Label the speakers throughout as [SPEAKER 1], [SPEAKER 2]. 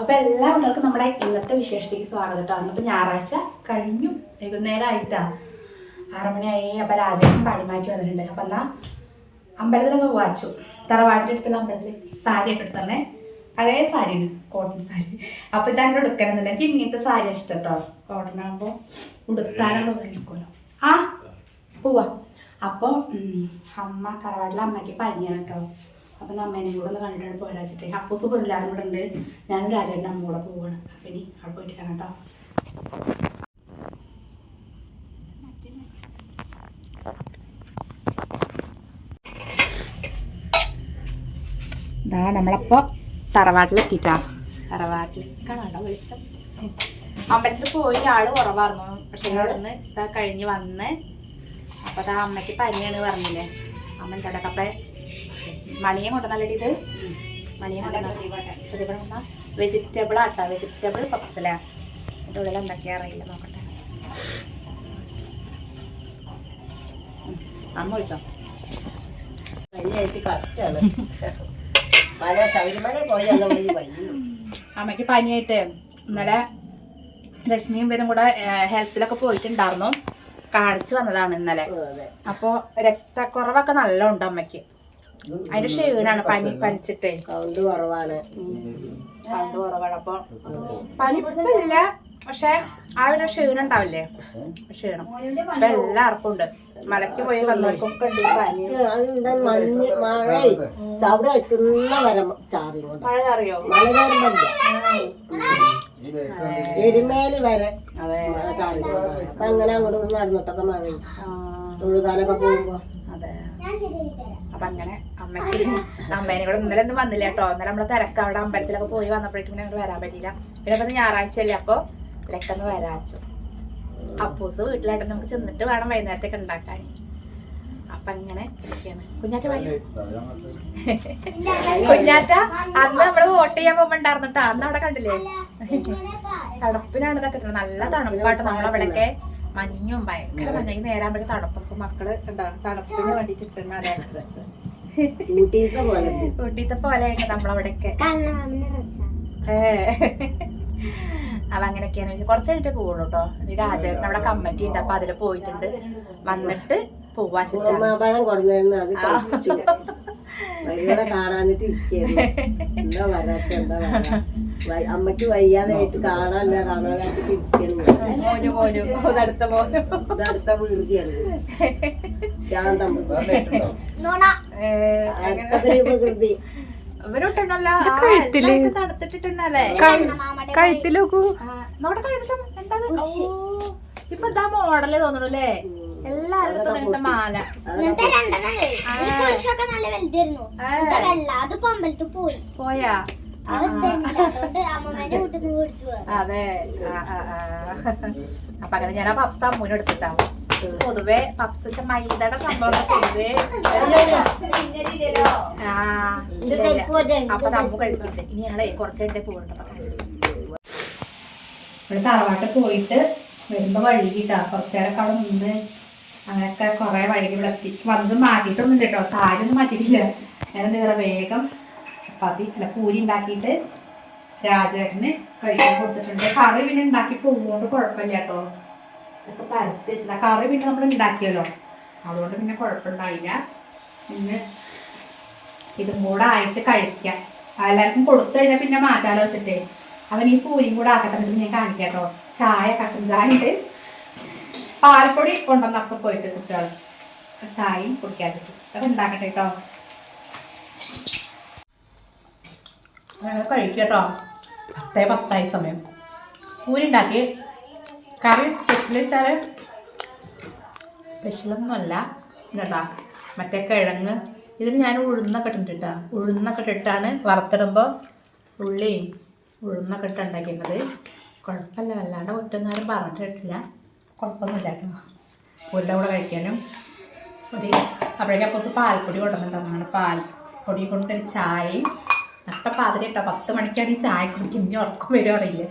[SPEAKER 1] അപ്പൊ എല്ലാവർക്കും നമ്മുടെ ഇന്നത്തെ വിശേഷത്തേക്ക് സ്വാഗതം കേട്ടോ. അന്നിപ്പോൾ ഞായറാഴ്ച കഴിഞ്ഞു. വൈകുന്നേരം ആയിട്ടാ ആറുമണിയായി അപ്പൊ രാജേഷൻ പാടി മാറ്റി വന്നിട്ടുണ്ട്. അപ്പൊ എന്നാ അമ്പലത്തിലൊന്ന് വാച്ചു അടുത്തുള്ള അമ്പലത്തിൽ സാരി എടുത്ത് തന്നെ പഴയ സാരിയാണ് കോട്ടൺ സാരി. അപ്പോൾ ഇതാണ് എടുക്കണമെന്നില്ല എനിക്ക് ഇങ്ങനത്തെ സാരി ഇഷ്ടം കേട്ടോ. കോട്ടൺ ആകുമ്പോ ഉടുത്താനുള്ള നിൽക്കുമല്ലോ ആ പോവാ. അപ്പോൾ അമ്മ തറവാട്ടിലെ അമ്മയ്ക്ക് പനിയാണ് കേട്ടോ. അപ്പം അമ്മേനെയും കൂടെ ഒന്ന് കണ്ടിട്ട് പോരാച്ചിട്ടേ അപ്പൂസ് എല്ലാവരും കൂടെ ഉണ്ട് ഞാനും രാജേട്ടന്റെ അമ്മ കൂടെ പോവാണ്. അപ്പം ഇനി അവിടെ പോയിട്ട് കാണാം കേട്ടോ. ഇതാ നമ്മളപ്പോൾ തറവാട്ടിലെത്തിട്ടാ. തറവാട്ടിൽ കാണാണ്ടോ വെളിച്ചം അമ്പലത്തിൽ പോയി ആൾ കുറവായിരുന്നു. പക്ഷെ ഇവിടുന്ന് ഇതാ കഴിഞ്ഞ് വന്ന്. അപ്പൊ അതാ അമ്മയ്ക്ക് പനിയാണ് പറഞ്ഞില്ലേ. അമ്മ എന്താ അപ്പെ മണിയെ കൊണ്ടുവന്നല്ലേ ഇത്? മണിയെ കൊണ്ടുവന്ന? വെജിറ്റബിൾ ആട്ടാ വെജിറ്റബിൾ പപ്സല ഇതിന്റെ ഉള്ളിൽ എന്തൊക്കെയാ അറിയില്ല നോക്കട്ടെ. അമ്മ വിളിച്ചോ അമ്മയ്ക്ക് പനിയായിട്ട് ഇന്നലെ രശ്മിയും പേരും കൂടെ ഹെൽത്തിലൊക്കെ പോയിട്ടുണ്ടായിരുന്നു. കാണിച്ചു വന്നതാണ് ഇന്നലെ.
[SPEAKER 2] അപ്പൊ
[SPEAKER 1] അപ്പോ രക്തക്കുറവൊക്കെ നല്ല ഉണ്ട് അമ്മയ്ക്ക്. അതിന്റെ ക്ഷീണാണ് പനി പനിച്ചിട്ടേ.
[SPEAKER 2] കൗണ്ട് കുറവാണ്.
[SPEAKER 1] കണ്ടു കുറവാണ്. അപ്പൊ പനി ഇപ്പൊ ഇല്ല പക്ഷെ ആ ഒരു ക്ഷീണം ഉണ്ടാവില്ലേ? ക്ഷീണം. ഇപ്പൊ എല്ലാവർക്കും ഉണ്ട്. മലയ്ക്ക് പോയി വന്നവർക്കൊക്കെ ഉണ്ട്. ഈ പനി
[SPEAKER 2] എന്താ മഞ്ഞ് മഴ. അവിടെ എത്തുന്ന വരെ ചാറി കൊണ്ട്.
[SPEAKER 1] മഴ അറിയോ
[SPEAKER 2] മഴ കയറുമ്പല്ല എരുമേലി വരെ
[SPEAKER 1] അതെ.
[SPEAKER 2] മഴ ചാറി അപ്പൊ അങ്ങനെ അങ്ങോട്ട് നടന്നിട്ടൊക്കെ മഴ തൊഴുകാലൊക്കെ പോകുമ്പോ.
[SPEAKER 1] അതെ. അപ്പൊ അങ്ങനെ അമ്മയ്ക്ക് അമ്മേനെ കൂടെ ഇന്നലെ ഒന്നും വന്നില്ല കേട്ടോ. ഇന്നലെ നമ്മളെ തിരക്ക് അവിടെ അമ്പലത്തിലൊക്കെ പോയി വന്നപ്പോഴേക്കും പിന്നെ അങ്ങോട്ട് വരാൻ പറ്റിയില്ല. പിന്നെ ഇപ്പൊ ഞായറാഴ്ച അല്ലേ അപ്പൊ തിരക്കൊന്ന് വരാച്ചു. അപ്പൂസ് വീട്ടിലായിട്ട് നമുക്ക് ചെന്നിട്ട് വേണം വൈകുന്നേരത്തേക്ക് ഉണ്ടാക്കാൻ. അപ്പൊ അങ്ങനെ ഇരിക്കാണ്. കുഞ്ഞാറ്റ കുഞ്ഞാറ്റ അന്ന് നമ്മൾ വോട്ട് ചെയ്യാൻ പോകുമ്പോ കേട്ടോ അന്ന് അവിടെ കണ്ടില്ലേ? തണുപ്പിനാണ് ഇതൊക്കെ. നല്ല തണുപ്പായിട്ട് നമ്മളവിടെയൊക്കെ. മഞ്ഞും ഭയങ്കര മഞ്ഞ. ഈ പറ്റി തണുപ്പൊക്കെ മക്കൾ എന്താ തണുപ്പിന് വേണ്ടിട്ട് ഇട്ടുന്നല്ലേ
[SPEAKER 2] ഊട്ടിയിലത്തെ പോലെ ഉണ്ട്.
[SPEAKER 1] ഊട്ടിത്തെ പോലെയായിട്ട് നമ്മളവിടെയൊക്കെ. ഏ. അപ്പൊ അങ്ങനെയൊക്കെയാണ് വെച്ചാൽ കുറച്ച് കഴിഞ്ഞിട്ട് പോകുള്ളൂ കേട്ടോ ഈ രാജേട്ടൻ അവിടെ കമ്മിറ്റി ഉണ്ട്. അപ്പൊ അതിൽ പോയിട്ടുണ്ട്. വന്നിട്ട് പോവാ
[SPEAKER 2] കാണാനിട്ട് എന്താ വരാത്ത എന്താ അമ്മയ്ക്ക് വയ്യാതായിട്ട് കാണാനില്ല കാണാനായിട്ട്
[SPEAKER 1] അടുത്ത
[SPEAKER 2] അടുത്ത വീർത്തിയാണ് ഞാൻ തമ്മിൽ
[SPEAKER 3] കഴുത്തിലോക്കൂ
[SPEAKER 1] നോടെ കഴുത്തും എന്താ ഓ, ഇപ്പൊ ഇതാ മോഡൽ തോന്നുന്നു അല്ലേ?
[SPEAKER 4] പമ്പലത്ത് പോയി.
[SPEAKER 1] പോയാ?
[SPEAKER 4] അത്.
[SPEAKER 1] അപ്പൊ അങ്ങനെ ഞാൻ ആ പപ്സ് അമ്മൂന് എടുത്തിട്ടാവും. പൊതുവെ പപ്സ് മൈദയുടെ സംഭവം പൊതുവെ. അപ്പൊ നമ്മ കഴിക്കട്ടെ ഇനി ഞങ്ങളെ കുറച്ച് കഴിഞ്ഞേ പോകുന്നുണ്ട് അപ്പൊ കഴിക്കും ഇവിടെ തറവാട്ട് പോയിട്ട് വരുമ്പോ വഴുകിട്ടാ കുറച്ചേരൊക്കെ അവിടെ നിന്ന് അങ്ങനെയൊക്കെ കുറെ വഴുകി ഇവിടെ എത്തി. വന്നത് മാറ്റിയിട്ടൊന്നും കേട്ടോ. സാരി ഒന്നും മാറ്റിയിട്ടില്ല. ഞാൻ വേഗം ചപ്പാത്തി അല്ല പൂരി ഉണ്ടാക്കിയിട്ട് രാജേട്ടന് കഴിക്കാൻ കൊടുത്തിട്ടുണ്ട്. കറി പിന്നെ ഉണ്ടാക്കി പോകുന്നതുകൊണ്ട് കുഴപ്പമില്ല കേട്ടോ ഇതൊക്കെ പരത്തി വെച്ചില്ല കറി പിന്നെ നമ്മൾ ഉണ്ടാക്കിയല്ലോ. അതുകൊണ്ട് പിന്നെ കുഴപ്പമുണ്ടായില്ല. പിന്നെ ഇതും കൂടെ ആയിട്ട് കഴിക്കാം. എല്ലാവർക്കും കൊടുത്തു കഴിഞ്ഞാൽ പിന്നെ മാറ്റാലോ വെച്ചിട്ടേ. അവൻ ഈ പൂരിയും കൂടെ ആക്കട്ടെ ഞാൻ കാണിക്കാം കേട്ടോ. ചായ കട്ടൻ ചായ ഉണ്ട്. പാലപ്പൊടി കൊണ്ടുവന്നപ്പോൾ പോയിട്ട് കുട്ടികൾ ചായയും കുടിക്കാതിട്ട് അത് ഉണ്ടാക്കട്ടെ കേട്ടോ. ഞങ്ങൾ കഴിക്കും കേട്ടോ. പത്തേ പത്തായി സമയം. പൂരി കറി സ്പെഷ്യൽ വെച്ചാൽ സ്പെഷ്യലൊന്നുമല്ല കേട്ടാ മറ്റേ കിഴങ്ങ്. ഇതിൽ ഞാൻ ഉഴുന്നൊക്കെ ഇട്ടിട്ടാ ഉഴുന്നൊക്കെ ഇട്ടിട്ടാണ് വറുത്തിടുമ്പോൾ ഉള്ളിയും ഉഴുന്നൊക്കെ ഇട്ട് ഉണ്ടാക്കിയിരുന്നത്. കുഴപ്പമില്ല. വല്ലാണ്ട് ഒറ്റൊന്നും പറഞ്ഞിട്ട് കിട്ടില്ല. കുഴപ്പമൊന്നുമില്ല പൂരിന്റെ കൂടെ കഴിക്കാനും. ഒരു അപ്പോഴേക്കും അപ്പോസ് പാൽപ്പൊടി കൊണ്ടുവന്നിട്ടുണ്ടാവും അങ്ങനെ പാൽപ്പൊടി കൊണ്ടൊരു ചായയും നട്ട പാതിരി കേട്ടോ പത്ത് മണിക്കാണ് ഈ ചായ കുടിക്കും ഇനി ഉറക്കം വരും അറിയില്ല.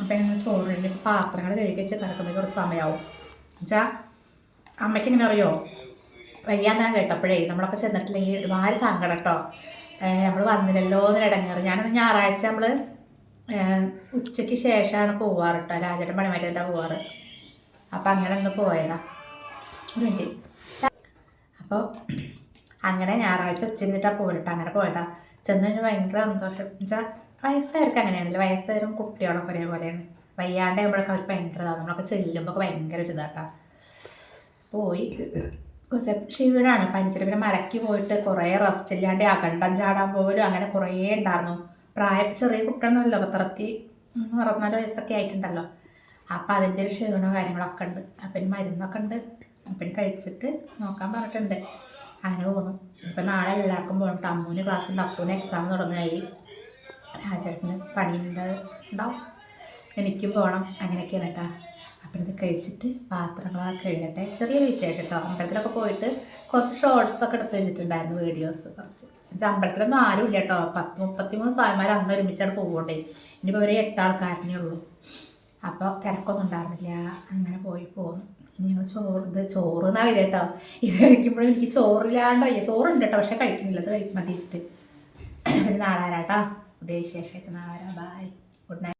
[SPEAKER 1] അപ്പം ഞങ്ങൾ ചോറിന്റെ പാത്രങ്ങൾ കഴുകി വെച്ച് കിടക്കുമ്പോൾ കുറച്ച് സമയമാവും എന്നുവെച്ചാൽ അമ്മയ്ക്ക് എങ്ങനെ അറിയോ? വയ്യാന്നാ കേട്ടപ്പോഴേ നമ്മളൊക്കെ ചെന്നിട്ടില്ലെങ്കിൽ ഒരുപാട് സങ്കടം കേട്ടോ നമ്മൾ വന്നില്ലല്ലോ എന്നൊരു ഇടങ്ങേറ്. ഞാനത് ഞായറാഴ്ച നമ്മൾ ഉച്ചയ്ക്ക് ശേഷമാണ് പോവാറ് കേട്ടോ രാജയുടെ പണിമാറ്റിട്ടാണ് പോവാറ്. അപ്പം അങ്ങനെ ഒന്ന് പോയതാ. ഒരു അപ്പോൾ അങ്ങനെ ഞായറാഴ്ച ഉച്ച കഴിഞ്ഞിട്ടാണ് പോയിട്ട് അങ്ങനെ പോയതാ. ചെന്ന് കഴിഞ്ഞാൽ ഭയങ്കര സന്തോഷം. എന്നുവെച്ചാൽ വയസ്സായവർക്ക് അങ്ങനെയാണല്ലോ. വയസ്സായവരും കുട്ടികളൊക്കെ ഒരേപോലെയാണ്. വയ്യാണ്ട് ആകുമ്പോഴൊക്കെ അവർക്ക് ഭയങ്കര ഇതാണ് നമ്മളൊക്കെ ചെല്ലുമ്പോൾ ഭയങ്കര ഒരു ഇതാട്ടാ പോയി. കുറച്ച് ക്ഷീണമാണ് പനിച്ചിട്ട് പിന്നെ മലയ്ക്ക് പോയിട്ട് കുറേ റെസ്റ്റ് ഇല്ലാണ്ട് അകണ്ടം ചാടാൻ പോലും അങ്ങനെ കുറേ ഉണ്ടായിരുന്നു പ്രായം ചെറിയ കുട്ടികളൊന്നുമല്ലോ പത്രത്തി അറുപത്തിനാല് വയസ്സൊക്കെ ആയിട്ടുണ്ടല്ലോ. അപ്പം അതിന്റെ ഒരു ക്ഷീണവും കാര്യങ്ങളൊക്കെ ഉണ്ട്. അപ്പം മരുന്നൊക്കെ ഉണ്ട്. അപ്പം കഴിച്ചിട്ട് നോക്കാൻ പറഞ്ഞിട്ടുണ്ട്. അങ്ങനെ പോകുന്നു ഇപ്പം നാളെ എല്ലാവർക്കും പോകണം അമ്മൂന് ക്ലാസ്സിൽ അപ്പൂന് എക്സാം തുടങ്ങായി രാജേട്ടന് പണിയുണ്ട്. ഉണ്ടാവും എനിക്കും പോകണം അങ്ങനെയൊക്കെയാണ് കേട്ടോ. അപ്പം ഇത് കഴിച്ചിട്ട് പാത്രങ്ങളൊക്കെ കഴുകട്ടെ. ചെറിയൊരു വിശേഷം കേട്ടോ. അമ്പലത്തിലൊക്കെ പോയിട്ട് കുറച്ച് ഷോർട്സ് ഒക്കെ എടുത്ത് വെച്ചിട്ടുണ്ടായിരുന്നു വീഡിയോസ് കുറച്ച്. എന്നുവെച്ചാൽ അമ്പലത്തിലൊന്നും ആരും ഇല്ല കേട്ടോ. പത്ത് മുപ്പത്തി മൂന്ന് സ്വാമിമാർ അന്ന് ഒരുമിച്ചാണ് പോകണ്ടേ ഇനിയിപ്പോൾ ഒരു എട്ട് ആൾക്കാരനേ ഉള്ളൂ. അപ്പോൾ തിരക്കൊന്നും ഉണ്ടായിരുന്നില്ല. അങ്ങനെ പോയി പോന്നു ഇനി ചോറ് ഇത് ചോറ് എന്നാ വരിക കേട്ടോ ഇത് കഴിക്കുമ്പോഴും എനിക്ക് ചോറില്ലാണ്ടോ? അയ്യ ചോറുണ്ട് കേട്ടോ പക്ഷെ കഴിക്കുന്നില്ല. അത് കഴിക്കും മതിച്ചിട്ട് പിന്നെ നാളെ വരാം കേട്ടോ ഉദ്ദേശിച്ച നാളെ വരാം. Bye good night